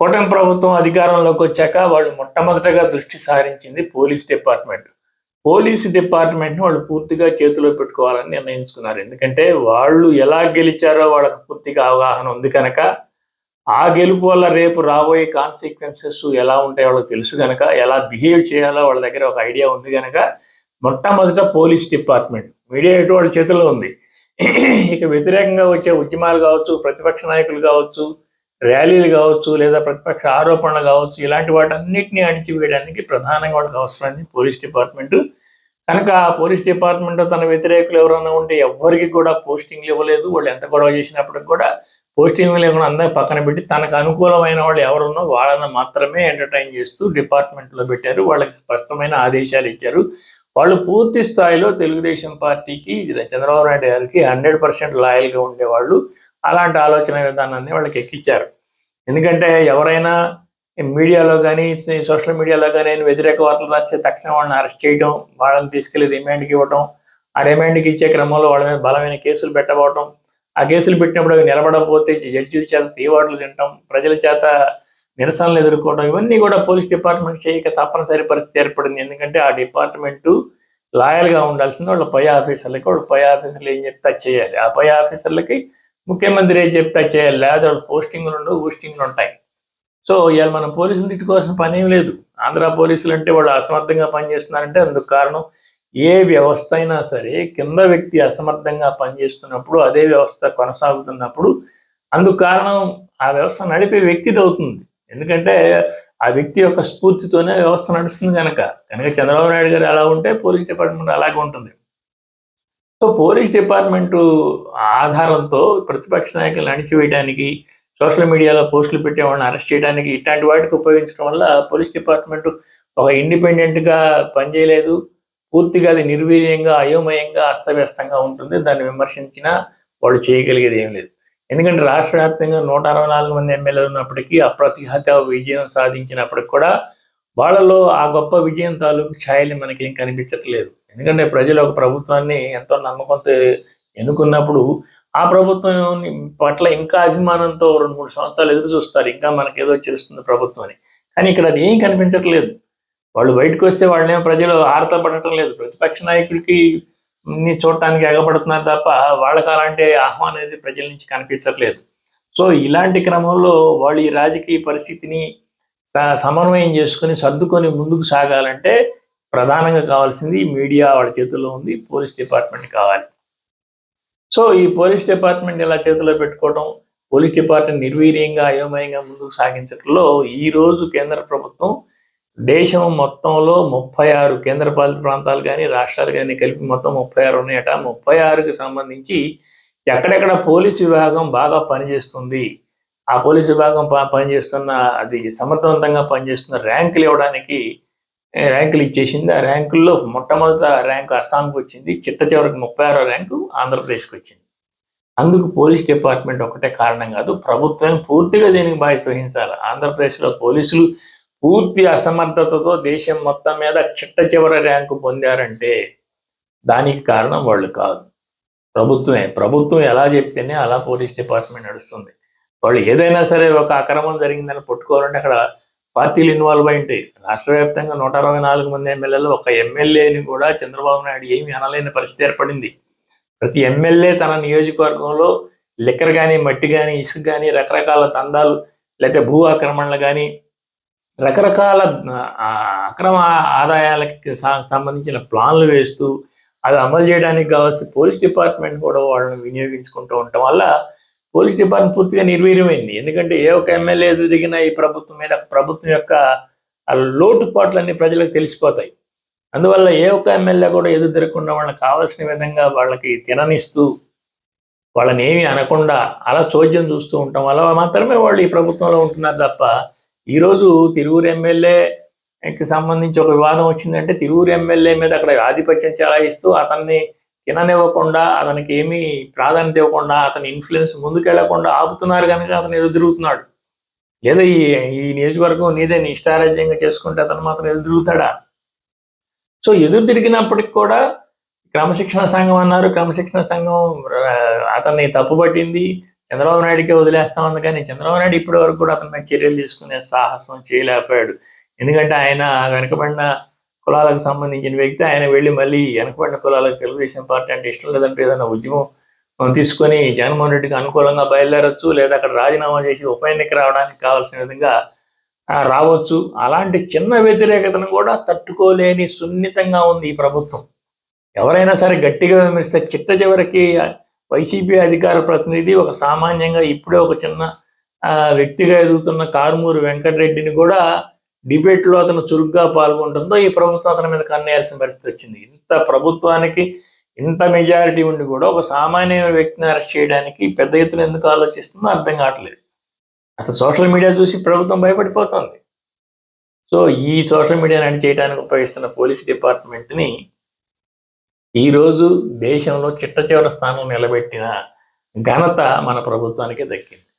కూటమి ప్రభుత్వం అధికారంలోకి వచ్చాక వాళ్ళు మొట్టమొదటగా దృష్టి సారించింది పోలీస్ డిపార్ట్మెంట్. పోలీస్ డిపార్ట్మెంట్ని వాళ్ళు పూర్తిగా చేతిలో పెట్టుకోవాలని నిర్ణయించుకున్నారు. ఎందుకంటే వాళ్ళు ఎలా గెలిచారో వాళ్ళకి పూర్తిగా అవగాహన ఉంది కనుక ఆ గెలుపు వల్ల రేపు రాబోయే కాన్సిక్వెన్సెస్ ఎలా ఉంటాయో వాళ్ళకి తెలుసు కనుక ఎలా బిహేవ్ చేయాలో వాళ్ళ దగ్గర ఒక ఐడియా ఉంది కనుక మొట్టమొదట పోలీస్ డిపార్ట్మెంట్. మీడియా ఎటు వాళ్ళ చేతిలో ఉంది. ఇక వ్యతిరేకంగా వచ్చే ఉద్యమాలు కావచ్చు ప్రతిపక్ష నాయకులు కావచ్చు ర్యాలీలు కావచ్చు లేదా ప్రతిపక్ష ఆరోపణలు కావచ్చు ఇలాంటి వాటన్నిటిని అణిచివేయడానికి ప్రధానంగా వాళ్ళకి అవసరమైంది పోలీస్ డిపార్ట్మెంట్. కనుక ఆ పోలీస్ డిపార్ట్మెంట్ తన వ్యతిరేకులు ఎవరైనా ఉంటే ఎవ్వరికి కూడా పోస్టింగ్లు ఇవ్వలేదు. వాళ్ళు ఎంత గొడవ చేసినప్పటికి కూడా పోస్టింగ్ లేకుండా అందరూ పక్కన పెట్టి తనకు అనుకూలమైన వాళ్ళు ఎవరున్నో వాళ్ళని మాత్రమే ఎంటర్టైన్ చేస్తూ డిపార్ట్మెంట్లో పెట్టారు. వాళ్ళకి స్పష్టమైన ఆదేశాలు ఇచ్చారు. వాళ్ళు పూర్తి స్థాయిలో తెలుగుదేశం పార్టీకి చంద్రబాబు నాయుడు గారికి హండ్రెడ్ పర్సెంట్ లాయల్గా ఉండేవాళ్ళు. అలాంటి ఆలోచన విధానాన్ని వాళ్ళకి ఎక్కించారు ఎందుకంటే ఎవరైనా మీడియాలో కానీ సోషల్ మీడియాలో కానీ వ్యతిరేక వార్తలు రాస్తే తక్షణం వాళ్ళని అరెస్ట్ చేయడం వాళ్ళని తీసుకెళ్ళి రిమాండ్కి ఇవ్వడం ఆ రిమాండ్కి ఇచ్చే క్రమంలో వాళ్ళ మీద బలమైన కేసులు పెట్టబోవటం ఆ కేసులు పెట్టినప్పుడు అవి నిలబడకపోతే జడ్జిల చేత తీవాట్లు తినటం ప్రజల చేత నిరసనలు ఎదుర్కోవడం ఇవన్నీ కూడా పోలీస్ డిపార్ట్మెంట్ చేయక తప్పనిసరి పరిస్థితి ఏర్పడింది. ఎందుకంటే ఆ డిపార్ట్మెంటు లాయల్గా ఉండాల్సింది వాళ్ళ పై ఆఫీసర్లకి వాళ్ళు పై ఆఫీసర్లు ఏం చెప్తే చేయాలి. ఆ పై ఆఫీసర్లకి ముఖ్యమంత్రి ఏం చెప్తే చేయాలి. లేదా పోస్టింగ్లు ఉండవు ఊస్టింగ్లు ఉంటాయి. సో ఇవాళ మనం పోలీసులు తిట్టుకోవాల్సిన పని ఏం లేదు. ఆంధ్ర పోలీసులు అంటే వాళ్ళు అసమర్థంగా పనిచేస్తున్నారంటే అందుకు కారణం ఏ వ్యవస్థ అయినా సరే కింద వ్యక్తి అసమర్థంగా పనిచేస్తున్నప్పుడు అదే వ్యవస్థ కొనసాగుతున్నప్పుడు అందుకు కారణం ఆ వ్యవస్థ నడిపే వ్యక్తిది అవుతుంది. ఎందుకంటే ఆ వ్యక్తి యొక్క స్ఫూర్తితోనే వ్యవస్థ నడుస్తుంది కనుక కనుక చంద్రబాబు నాయుడు గారు ఎలా ఉంటే పోలీస్ డిపార్ట్మెంట్ అలాగే ఉంటుంది. సో పోలీస్ డిపార్ట్మెంట్ ఆధారంతో ప్రతిపక్ష నాయకులను అణిచివేయడానికి సోషల్ మీడియాలో పోస్టులు పెట్టే వాళ్ళని అరెస్ట్ చేయడానికి ఇట్లాంటి వాటికి ఉపయోగించడం వల్ల పోలీస్ డిపార్ట్మెంట్ ఒక ఇండిపెండెంట్గా పనిచేయలేదు. పూర్తిగా అది నిర్వీర్యంగా అయోమయంగా అస్తవ్యస్తంగా ఉంటుంది. దాన్ని విమర్శించినా వాళ్ళు చేయగలిగేది ఏం లేదు. ఎందుకంటే రాష్ట్ర వ్యాప్తంగా నూట అరవై నాలుగు మంది ఎమ్మెల్యేలు ఉన్నప్పటికీ అప్రతిహత విజయం సాధించినప్పటికి కూడా వాళ్ళలో ఆ గొప్ప విజయం తాలూకు ఛాయలు మనకి ఏం కనిపించట్లేదు. ఎందుకంటే ప్రజలు ఒక ప్రభుత్వాన్ని ఎంతో నమ్మకంతో ఎన్నుకున్నప్పుడు ఆ ప్రభుత్వం పట్ల ఇంకా అభిమానంతో రెండు మూడు సంవత్సరాలు ఎదురు చూస్తారు. ఇంకా మనకేదో చేస్తుంది ప్రభుత్వం అని. కానీ ఇక్కడ అది ఏం కనిపించట్లేదు. వాళ్ళు బయటకు వస్తే వాళ్ళేమో ప్రజలు ఆరత పడటం లేదు. ప్రతిపక్ష నాయకుడికి చూడటానికి ఎగబడుతున్నారు తప్ప వాళ్ళకి అలాంటి ఆహ్వానం అనేది ప్రజల నుంచి కనిపించట్లేదు. సో ఇలాంటి క్రమంలో వాళ్ళు ఈ రాజకీయ పరిస్థితిని సమన్వయం చేసుకుని సర్దుకొని ముందుకు సాగాలంటే ప్రధానంగా కావాల్సింది మీడియా వాళ్ళ చేతుల్లో ఉంది పోలీస్ డిపార్ట్మెంట్ కావాలి. సో ఈ పోలీస్ డిపార్ట్మెంట్ ఇలా చేతిలో పెట్టుకోవడం పోలీస్ డిపార్ట్మెంట్ నిర్వీర్యంగా అయోమయంగా ముందుకు సాగించడంలో ఈ రోజు కేంద్ర ప్రభుత్వం దేశం మొత్తంలో ముప్పై ఆరు కేంద్రపాలిత ప్రాంతాలు కానీ రాష్ట్రాలు కానీ కలిపి మొత్తం ముప్పై ఆరు ఉన్నాయట. ముప్పై ఆరుకి సంబంధించి ఎక్కడెక్కడ పోలీస్ విభాగం బాగా పనిచేస్తుంది ఆ పోలీస్ విభాగం పనిచేస్తున్న అది సమర్థవంతంగా పనిచేస్తున్న ర్యాంకులు ఇవ్వడానికి ర్యాంకులు ఇచ్చేసింది. ఆ ర్యాంకుల్లో మొట్టమొదట ర్యాంకు అస్సాంకి వచ్చింది. చిట్ట చివరికి ముప్పై ఆరో ర్యాంకు ఆంధ్రప్రదేశ్కి వచ్చింది. అందుకు పోలీస్ డిపార్ట్మెంట్ ఒకటే కారణం కాదు ప్రభుత్వం పూర్తిగా దీనికి బాధ్యత వహించాలి. ఆంధ్రప్రదేశ్లో పోలీసులు పూర్తి అసమర్థతతో దేశం మొత్తం మీద చిట్ట చివరి ర్యాంకు పొందారంటే దానికి కారణం వాళ్ళు కాదు. ప్రభుత్వమే. ప్రభుత్వం ఎలా చెప్తేనే అలా పోలీస్ డిపార్ట్మెంట్ నడుస్తుంది. వాళ్ళు ఏదైనా సరే ఒక అక్రమం జరిగిందని పట్టుకోవాలంటే అక్కడ పార్టీలు ఇన్వాల్వ్ అయి ఉంటాయి. రాష్ట్ర వ్యాప్తంగా నూట అరవై నాలుగు మంది ఎమ్మెల్యేలు ఒక ఎమ్మెల్యేని కూడా చంద్రబాబు నాయుడు ఏమీ అనలేని పరిస్థితి ఏర్పడింది. ప్రతి ఎమ్మెల్యే తన నియోజకవర్గంలో లిక్కర్ కానీ మట్టి కానీ ఇసుక కానీ రకరకాల తందాలు లేకపోతే భూ ఆక్రమణలు కానీ రకరకాల అక్రమ ఆదాయాలకి సంబంధించిన ప్లాన్లు వేస్తూ అవి అమలు చేయడానికి కావాల్సిన పోలీస్ డిపార్ట్మెంట్ కూడా వాళ్ళని వినియోగించుకుంటూ ఉండటం వల్ల పోలీస్ డిపార్ట్మెంట్ పూర్తిగా నిర్వీర్యమైంది. ఎందుకంటే ఏ ఒక ఎమ్మెల్యే దిగిన ఈ ప్రభుత్వం మీద ప్రభుత్వం యొక్క ఆ లోటుపాట్లన్నీ ప్రజలకు తెలిసిపోతాయి. అందువల్ల ఏ ఒక్క ఎమ్మెల్యే కూడా ఎదురు తిరగకుండా వాళ్ళకి కావాల్సిన విధంగా వాళ్ళకి తిననిస్తూ వాళ్ళని ఏమీ అనకుండా అలా చోద్యం చూస్తూ ఉంటాం వల్ల మాత్రమే వాళ్ళు ఈ ప్రభుత్వంలో ఉంటున్నారు తప్ప ఈరోజు తిరువురు ఎమ్మెల్యేకి సంబంధించి ఒక వివాదం వచ్చిందంటే తిరువురు ఎమ్మెల్యే మీద అక్కడ ఆధిపత్యం చెలాయిస్తూ అతన్ని తిననివ్వకుండా అతనికి ఏమీ ప్రాధాన్యత ఇవ్వకుండా అతని ఇన్ఫ్లుయెన్స్ ముందుకెళ్ళకుండా ఆపుతున్నారు కనుక అతను ఎదురు లేదా ఈ ఈ నియోజకవర్గం నీదే నీ ఇష్టారాజ్యంగా చేసుకుంటే అతను మాత్రం ఎదురు సో ఎదురు తిరిగినప్పటికి కూడా క్రమశిక్షణ సంఘం అన్నారు. క్రమశిక్షణ సంఘం అతన్ని తప్పుపట్టింది. చంద్రబాబు నాయుడికే వదిలేస్తామంది కానీ చంద్రబాబు నాయుడు ఇప్పటి వరకు కూడా అతని మీద చర్యలు తీసుకునే సాహసం చేయలేకపోయాడు. ఎందుకంటే ఆయన వెనకబడిన కులాలకు సంబంధించిన వ్యక్తి ఆయన వెళ్ళి మళ్ళీ వెనకబడిన కులాలకు తెలుగుదేశం పార్టీ అంటే ఇష్టం లేదంటే ఏదైనా ఉద్యమం తీసుకొని జగన్మోహన్ రెడ్డికి అనుకూలంగా బయలుదేరొచ్చు లేదా అక్కడ రాజీనామా చేసి ఉప ఎన్నిక రావడానికి కావాల్సిన విధంగా రావచ్చు. అలాంటి చిన్న వ్యతిరేకతను కూడా తట్టుకోలేని సున్నితంగా ఉంది ఈ ప్రభుత్వం. ఎవరైనా సరే గట్టిగా విమర్శిస్తే చిట్ట చివరికి వైసీపీ అధికార ప్రతినిధి ఒక సామాన్యంగా ఇప్పుడే ఒక చిన్న ఆ, వ్యక్తిగా ఎదుగుతున్న కారుమూరు వెంకటరెడ్డిని కూడా డిబేట్లో అతను చురుగ్గా పాల్గొంటుందో ఈ ప్రభుత్వం అతని మీద కన్నేయాల్సిన పరిస్థితి వచ్చింది. ఇంత ప్రభుత్వానికి ఇంత మెజారిటీ ఉండి కూడా ఒక సామాన్య వ్యక్తిని అరెస్ట్ చేయడానికి పెద్ద ఎత్తున ఎందుకు ఆలోచిస్తుందో అర్థం కావట్లేదు. అసలు సోషల్ మీడియా చూసి ప్రభుత్వం భయపడిపోతుంది. సో ఈ సోషల్ మీడియాని అణి చేయడానికి ఉపయోగిస్తున్న పోలీస్ డిపార్ట్మెంట్ని ఈరోజు దేశంలో చిట్ట చివరి స్థానం నిలబెట్టిన ఘనత మన ప్రభుత్వానికి దక్కింది.